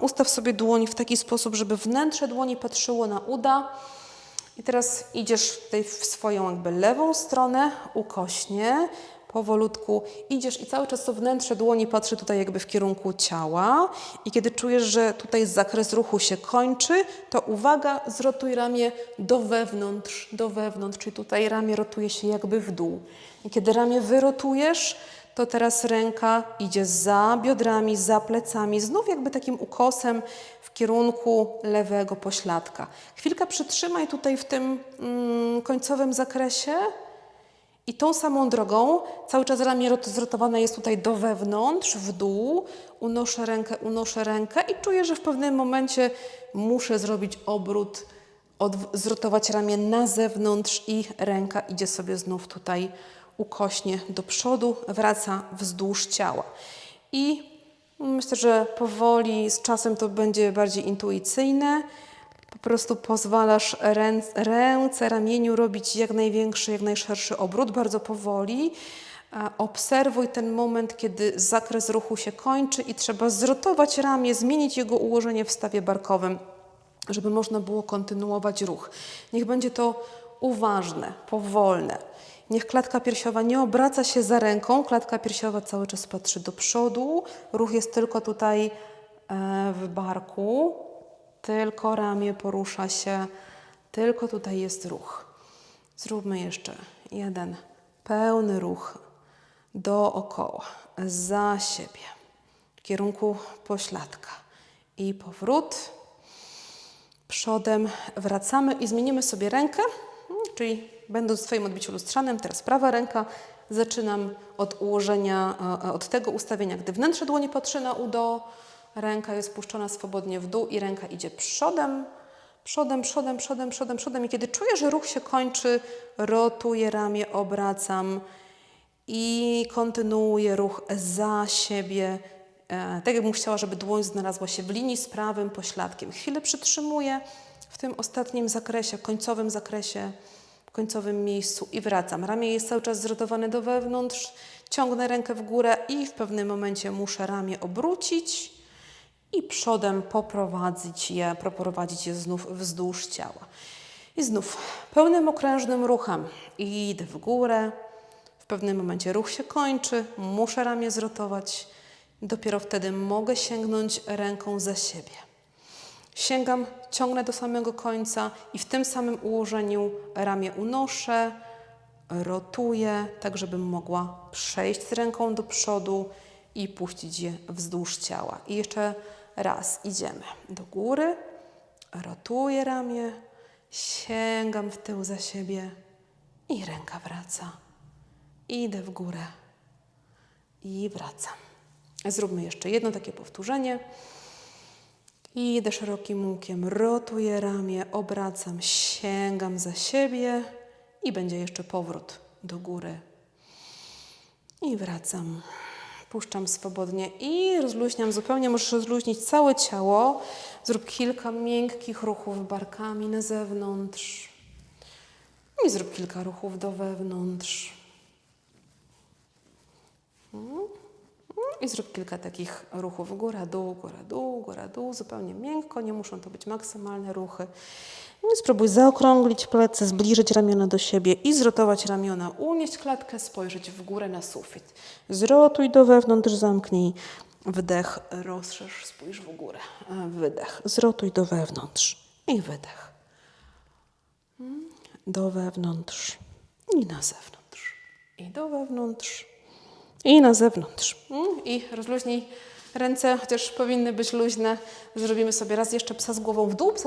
ustaw sobie dłoń w taki sposób, żeby wnętrze dłoni patrzyło na uda. I teraz idziesz tutaj w swoją jakby lewą stronę, ukośnie, powolutku idziesz i cały czas to wnętrze dłoni patrzy tutaj jakby w kierunku ciała. I kiedy czujesz, że tutaj zakres ruchu się kończy, to uwaga, zrotuj ramię do wewnątrz, do wewnątrz, czyli tutaj ramię rotuje się jakby w dół. I kiedy ramię wyrotujesz, to teraz ręka idzie za biodrami, za plecami, znów jakby takim ukosem w kierunku lewego pośladka. Chwilkę przytrzymaj tutaj w tym mm, końcowym zakresie i tą samą drogą cały czas ramię rot- zrotowane jest tutaj do wewnątrz, w dół. Unoszę rękę, unoszę rękę i czuję, że w pewnym momencie muszę zrobić obrót, zrotować ramię na zewnątrz i ręka idzie sobie znów tutaj ukośnie do przodu, wraca wzdłuż ciała. I myślę, że powoli z czasem to będzie bardziej intuicyjne. Po prostu pozwalasz ręc, ręce, ramieniu robić jak największy, jak najszerszy obrót, bardzo powoli. Obserwuj ten moment, kiedy zakres ruchu się kończy i trzeba zrotować ramię, zmienić jego ułożenie w stawie barkowym, żeby można było kontynuować ruch. Niech będzie to uważne, powolne. Niech klatka piersiowa nie obraca się za ręką, klatka piersiowa cały czas patrzy do przodu. Ruch jest tylko tutaj e, w barku, tylko ramię porusza się, tylko tutaj jest ruch. Zróbmy jeszcze jeden pełny ruch dookoła, za siebie, w kierunku pośladka i powrót. Przodem wracamy i zmienimy sobie rękę, czyli będąc w Twoim odbiciu lustrzanym, teraz prawa ręka. Zaczynam od ułożenia, e, od tego ustawienia, gdy wnętrze dłoni patrzy na udo, ręka jest puszczona swobodnie w dół i ręka idzie przodem, przodem, przodem, przodem, przodem, przodem. I kiedy czuję, że ruch się kończy, rotuję ramię, obracam i kontynuuję ruch za siebie. E, tak jakbym chciała, żeby dłoń znalazła się w linii z prawym pośladkiem. Chwilę przytrzymuję w tym ostatnim zakresie, końcowym zakresie, końcowym miejscu i wracam. Ramię jest cały czas zrotowane do wewnątrz, ciągnę rękę w górę i w pewnym momencie muszę ramię obrócić i przodem poprowadzić je, poprowadzić je znów wzdłuż ciała. I znów pełnym okrężnym ruchem idę w górę. W pewnym momencie ruch się kończy, muszę ramię zrotować. Dopiero wtedy mogę sięgnąć ręką za siebie. Sięgam, ciągnę do samego końca i w tym samym ułożeniu ramię unoszę, rotuję, tak żebym mogła przejść z ręką do przodu i puścić je wzdłuż ciała. I jeszcze raz idziemy do góry, rotuję ramię, sięgam w tył za siebie i ręka wraca. Idę w górę i wracam. Zróbmy jeszcze jedno takie powtórzenie. Idę szerokim łukiem, rotuję ramię, obracam, sięgam za siebie i będzie jeszcze powrót do góry. I wracam. Puszczam swobodnie i rozluźniam zupełnie. Możesz rozluźnić całe ciało. Zrób kilka miękkich ruchów barkami na zewnątrz. I zrób kilka ruchów do wewnątrz. I zrób kilka takich ruchów góra, dół, góra, dół, góra, dół, zupełnie miękko, nie muszą to być maksymalne ruchy. I spróbuj zaokrąglić plecy, zbliżyć ramiona do siebie i zrotować ramiona, unieść klatkę, spojrzeć w górę na sufit. Zrotuj do wewnątrz, zamknij. Wdech, rozszerz, spójrz w górę. Wydech, zrotuj do wewnątrz i wydech. Mm, Do wewnątrz i na zewnątrz. I do wewnątrz i na zewnątrz. Mm, I rozluźnij ręce, chociaż powinny być luźne. Zrobimy sobie raz jeszcze psa z głową w dół, psa z